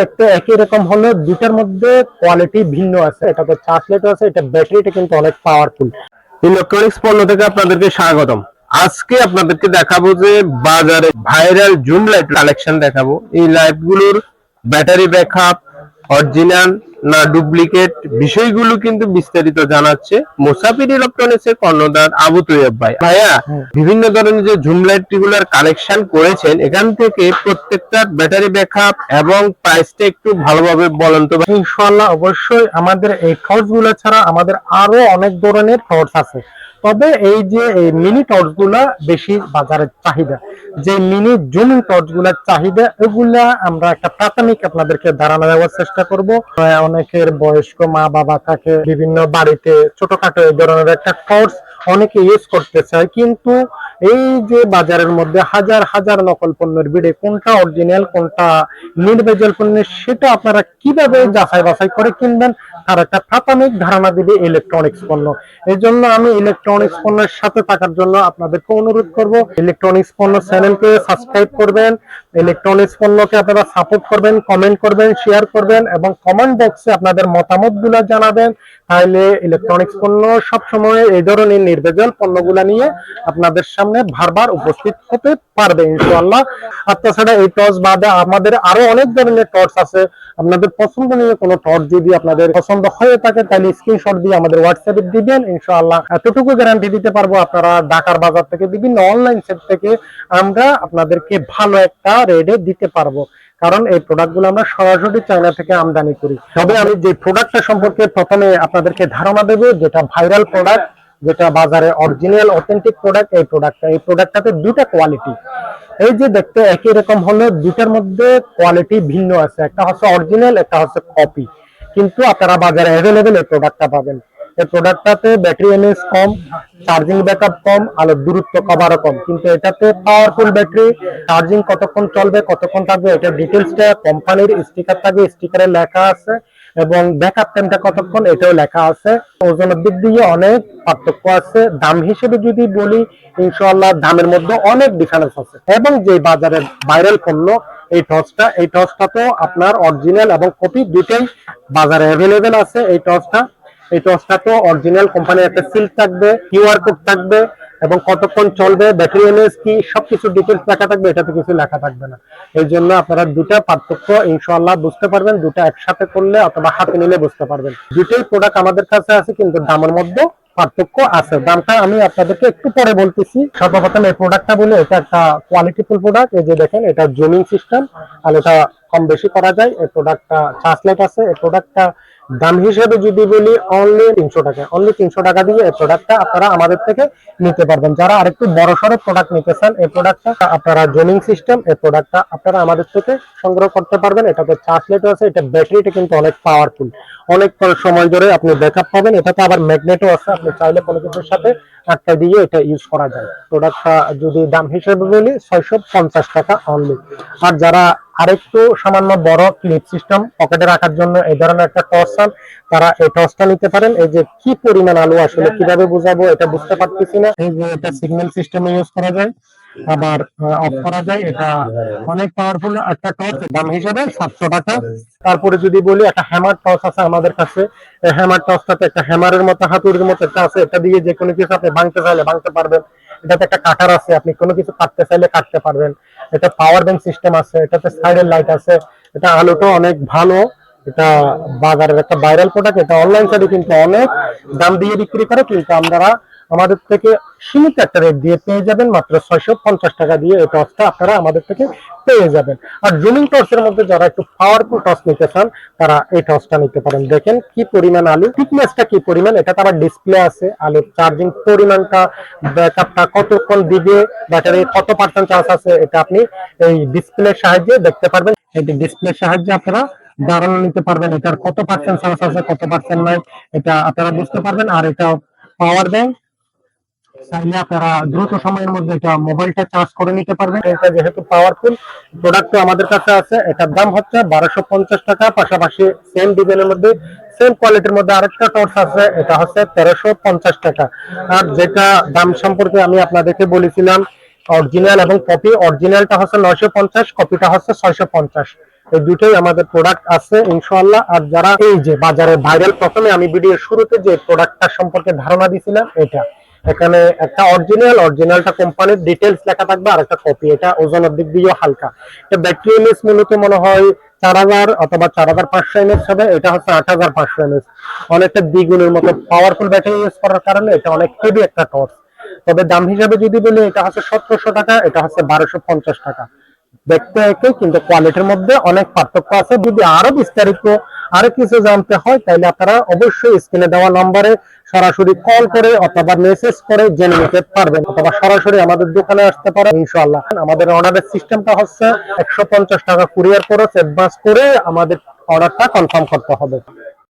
দেখতে একই রকম হলে দুটার মধ্যে কোয়ালিটি ভিন্ন আছে। এটা তো চার্জলেট আছে, এটা ব্যাটারিটা কিন্তু অনেক পাওয়ারফুল ইলেকট্রনিক্স পণ্য থেকে আপনাদেরকে স্বাগতম। আজকে আপনাদেরকে দেখাবো যে বাজারে ভাইরাল জুম লাইট কালেকশন দেখাবো। এই লাইটগুলোর ব্যাটারি ব্যাকআপ অরিজিনাল না ডুপ্লিকেট বিষয়গুলো কিন্তু বিস্তারিত জানাচ্ছে মুসাফির ইলেকট্রনিক্স এর কর্ণধার আবু তৈয়ব ভাই। ভাইয়া বিভিন্ন ধরনের যে জুম লাইটগুলার কালেকশন করেছেন এখান থেকে প্রত্যেকটার ব্যাটারি ব্যাকআপ এবং প্রাইসটা একটু ভালোভাবে বলেন তো। ইনশাআল্লাহ অবশ্যই আমাদের এই গুলো ছাড়া আমাদের আরও অনেক ধরনের টর্চ আছে। তবে এই যে মিনি টর্চগুলা বেশি বাজারের চাহিদা। যে মিনি জুমিং টর্চগুলার চাহিদা, এগুলা আমরা একটা প্রাথমিক আপনাদেরকে ধারণা দেওয়ার চেষ্টা করব। অনেকের বয়স্ক মা বাবা থাকে, বিভিন্ন বাড়িতে ছোটখাটো এই ধরনের একটা টর্চ অনেকে ইউজ করতে চায়। কিন্তু এই যে বাজারের মধ্যে হাজার হাজার নকল পণ্যের ভিড়ে কোনটা অরিজিনাল কোনটা নির্ভেজাল পণ্য, সেটা আপনারা কীভাবে যাচাই বাছাই করে কিনবেন তার একটা প্রাথমিক ধারণা দিবে ইলেকট্রনিক্স পণ্য। এই জন্য আমি ইলেকট্রনিক্স পণ্যের সাথে থাকার জন্য আপনাদেরকে অনুরোধ করব ইলেকট্রনিক্স পণ্য চ্যানেলকে সাবস্ক্রাইব করবেন ইলেকট্রনিক্স পণ্যকে আপনারা সাপোর্ট করবেন কমেন্ট করবেন শেয়ার করবেন এবং কমেন্ট বক্সে আপনাদের মতামতগুলো জানাবেন। তাহলে ইলেকট্রনিক্স পণ্য সবসময় এই ধরনের নির্ভেজাল পণ্যগুলা নিয়ে আপনাদের সামনে বারবার উপস্থিত হতে পারবে ইনশাআল্লাহ। আর তাছাড়া এই টর্চ বাদে আমাদের আরও অনেক ধরনের টর্চ আছে। আপনাদের পছন্দনীয় কোনো টর্চ যদি আপনাদের পছন্দ হয়ে থাকে, তাহলে স্ক্রিনশট দিয়ে আমাদের হোয়াটসঅ্যাপে দিবেন। ইনশাআল্লাহ এতটুকু গ্যারান্টি দিতে পারব আপনারা ঢাকার বাজার থেকে, বিভিন্ন অনলাইন সেট থেকে আমরা আপনাদেরকে ভালো একটা রেটে দিতে পারব। কারণ এই প্রোডাক্টগুলো আমরা সরাসরি চায়না থেকে আমদানি করি। তবে আমি যে প্রোডাক্টটা সম্পর্কে প্রথমে আপনাদেরকে ধারণা দেবো, যেটা ভাইরাল প্রোডাক্ট যেটা বাজারে অরিজিনাল অথেন্টিক প্রোডাক্ট এই প্রোডাক্টটা এই প্রোডাক্টটাতে দুটা কোয়ালিটি এই যে দেখতে একই রকম হলে দুটার মধ্যে কোয়ালিটি ভিন্ন আছে। একটা হচ্ছে অরিজিনাল একটা হচ্ছে কপি কিন্তু আপনারা বাজারে অ্যাভেলেবেল এই প্রোডাক্টটা পাবেন। এই প্রোডাক্টটাতে ব্যাটারি এমএস কম চার্জিং ব্যাকআপ কম আলোর দূরত্ব কভারও কম। কিন্তু এটাতে পাওয়ারফুল ব্যাটারি চার্জিং কতক্ষণ চলবে, কতক্ষণ থাকবে এটা ডিটেলসটা কোম্পানির স্টিকার থাকবে স্টিকারে লেখা আছে, এবং ব্যাকআপ টাইমটা কতক্ষণ, এটাও লেখা আছে। ওজনের দিক দিয়ে অনেক পার্থক্য আছে। দাম হিসেবে যদি বলি, ইনশাআল্লাহ দামের মধ্যে অনেক ডিফারেন্স আছে। এবং যে বাজারের ভাইরাল পণ্য এই টর্চটা এই টর্চটা তো আপনার অরিজিনাল এবং কপি দুটোই বাজারে অ্যাভেলেবেল আছে এই টর্চটা এই টর্চটা তো অরিজিনাল কোম্পানির একটা সিল থাকবে কিউআর কোড থাকবে এবং কতক্ষণ চলবে ব্যাটারি এমএস কি, সবকিছু ডিটেলস লেখা থাকবে, এটাতে কিছু লেখা থাকবে না। এই জন্য আপনারা দুটা পার্থক্য ইনশাআল্লাহ বুঝতে পারবেন দুটা একসাথে করলে অথবা হাতে নিলে বুঝতে পারবেন। দুটোই প্রোডাক্ট আমাদের কাছে আছে, কিন্তু দামের মধ্যে পার্থক্য আছে। দামটা আমি আপনাদেরকে একটু পরে বলতেছি। সর্বপ্রথম এই প্রোডাক্টটা বলে, এটা একটা কোয়ালিটিফুল প্রোডাক্ট এই যে দেখেন, এটা জুমিং সিস্টেম আর এটা কম বেশি করা যায়। এই প্রোডাক্টটা ট্রান্সলেট আছে। এই প্রোডাক্টটা দাম হিসেবে যদি বলি অনলি তিনশো টাকা অনলি তিনশো টাকা দিয়ে এই প্রোডাক্টটা আপনারা আমাদের থেকে নিতে পারবেন। যারা আরেকটু বড় সড়ো প্রোডাক্ট নিতে চান, এই প্রোডাক্টটা আপনারা জুমিং সিস্টেম এই প্রোডাক্টটা আপনারা আমাদের থেকে সংগ্রহ করতে পারবেন। এটাতে চার্জ চার্জলেট আছে, এটা ব্যাটারিটা কিন্তু অনেক পাওয়ারফুল অনেক সময় ধরে আপনি ব্যাকআপ পাবেন, এটাতে আবার ম্যাগনেটও আছে, আপনি চাইলে কোনো কিছুর সাথে আটকা দিয়ে এটা ইউজ করা যায়। প্রোডাক্টটা যদি দাম হিসেবে বলি, ছয়শো পঞ্চাশ টাকা অনলি আর যারা আরেকটু সামান্য বড় ক্লিপ সিস্টেম পকেটে রাখার জন্য এই ধরনের একটা টর্চ তারা এই টর্চটা নিতে পারেন। এই যে কি পরিমাণ আলো আসলে কীভাবে বোঝাবো এটা বুঝতে পারতেছি না। এই যে এটা সিগন্যাল সিস্টেমে ইউজ করা যায়, আবার অফ করা যায়, এটা অনেক পাওয়ারফুল একটা টর্চ দাম হিসেবে সাতশো টাকা। তারপরে যদি বলি একটা হ্যামার টর্চ আছে আমাদের কাছে। হ্যামার টর্চটাতে একটা হ্যামারের মতো, হাতুড়ির মতো একটা আছে। এটা দিয়ে যে কোনো কিছু আপনি ভাঙতে চাইলে ভাঙতে পারবেন। এটাতে একটা কাটার আছে, আপনি কোনো কিছু কাটতে চাইলে কাটতে পারবেন। এটা পাওয়ার ব্যাংক সিস্টেম আছে, এটাতে সাইডের লাইট আছে, এটা আলোটা অনেক ভালো, এটা বাজারের একটা ভাইরাল প্রোডাক্ট এটা অনলাইন সাইডে কিন্তু অনেক দাম দিয়ে বিক্রি করে, কিন্তু আপনারা আমাদের থেকে সীমিত একটা রেট দিয়ে পেয়ে যাবেন, মাত্র ছয়শো পঞ্চাশ টাকা দিয়ে এই টর্চটা আপনারা আমাদের থেকে পেয়ে যাবেন। আর জুমিং টর্চের মধ্যে যারা একটু পাওয়ারফুল টর্চ নিতে চান, তারা এই টর্চটা নিতে পারেন। দেখেন কি পরিমাণ আলু থিকনেসটা কি পরিমাণ এটা আবার ডিসপ্লে আছে। আলুর চার্জিং পরিমাণটা ব্যাকআপটা কতক্ষণ দিবে ব্যাটারি কত পার্সেন্ট চার্জ আছে, এটা আপনি এই ডিসপ্লের সাহায্যে দেখতে পারবেন। এই ডিসপ্লের সাহায্যে আপনারা ধারণা নিতে পারবেন এটার কত পার্সেন্ট চার্জ আছে, কত পার্সেন্ট নাই, এটা আপনারা বুঝতে পারবেন। আর এটা পাওয়ার ব্যাংক চাইলে আপনারা দ্রুত সময়ের মধ্যে এটা মোবাইলটা চার্জ করে নিতে পারবেন। এটা যেহেতু পাওয়ারফুল প্রোডাক্ট আমাদের কাছে আছে। এটার দাম হচ্ছে বারোশো পঞ্চাশ টাকা, পাশাপাশি সেম ডিজাইনের মধ্যে সেম কোয়ালিটির মধ্যে আরেকটা টর্চ আছে, এটা হচ্ছে তেরোশো পঞ্চাশ টাকা। আর যেটা দাম সম্পর্কে আমি আপনাদেরকে বলেছিলাম অরিজিনাল এবং কপি অরিজিনালটা হচ্ছে নয়শো পঞ্চাশ কপিটা হচ্ছে ছয়শো পঞ্চাশ। এই দুটোই আমাদের প্রোডাক্ট আছে, ইনশাআল্লাহ। আর যারা এই যে বাজারে ভাইরাল প্রথমে আমি ভিডিওর শুরুতে যে প্রোডাক্টটা সম্পর্কে ধারণা দিছিলাম এটা। এখানে একটা অরিজিনাল অরিজিনালটা কোম্পানির ডিটেলস লেখা থাকবে আর একটা কপি এটা ওজনের দিক দিয়েও হালকা। এটা ব্যাটারি এমএস মূলত মনে হয় চার হাজার অথবা চার হাজার পাঁচশো এমএস হবে, এটা হচ্ছে আট হাজার পাঁচশো এমএস অনেকটা দ্বিগুণের মতো পাওয়ারফুল ব্যাটারি ইউজ করার কারণে এটা অনেক হেভি একটা টর্চ তবে দাম হিসাবে যদি বলি, এটা হচ্ছে সতেরোশো টাকা, এটা হচ্ছে বারোশো পঞ্চাশ টাকা। দেখতে একই কিন্তু কোয়ালিটির মধ্যে অনেক পার্থক্য আছে। যদি আরও বিস্তারিত আরও কিছু জানতে হয় তাহলে আপনারা অবশ্যই স্ক্রিনে দেওয়া নম্বরে সরাসরি কল করে অথবা মেসেজ করে জেনে নিতে পারবেন, অথবা সরাসরি আমাদের দোকানে আসতে পারেন, ইনশাআল্লাহ। আমাদের অর্ডারের সিস্টেমটা হচ্ছে একশো পঞ্চাশ টাকা কুরিয়ার খরচ অ্যাডভান্স করে আমাদের অর্ডারটা কনফার্ম করতে হবে।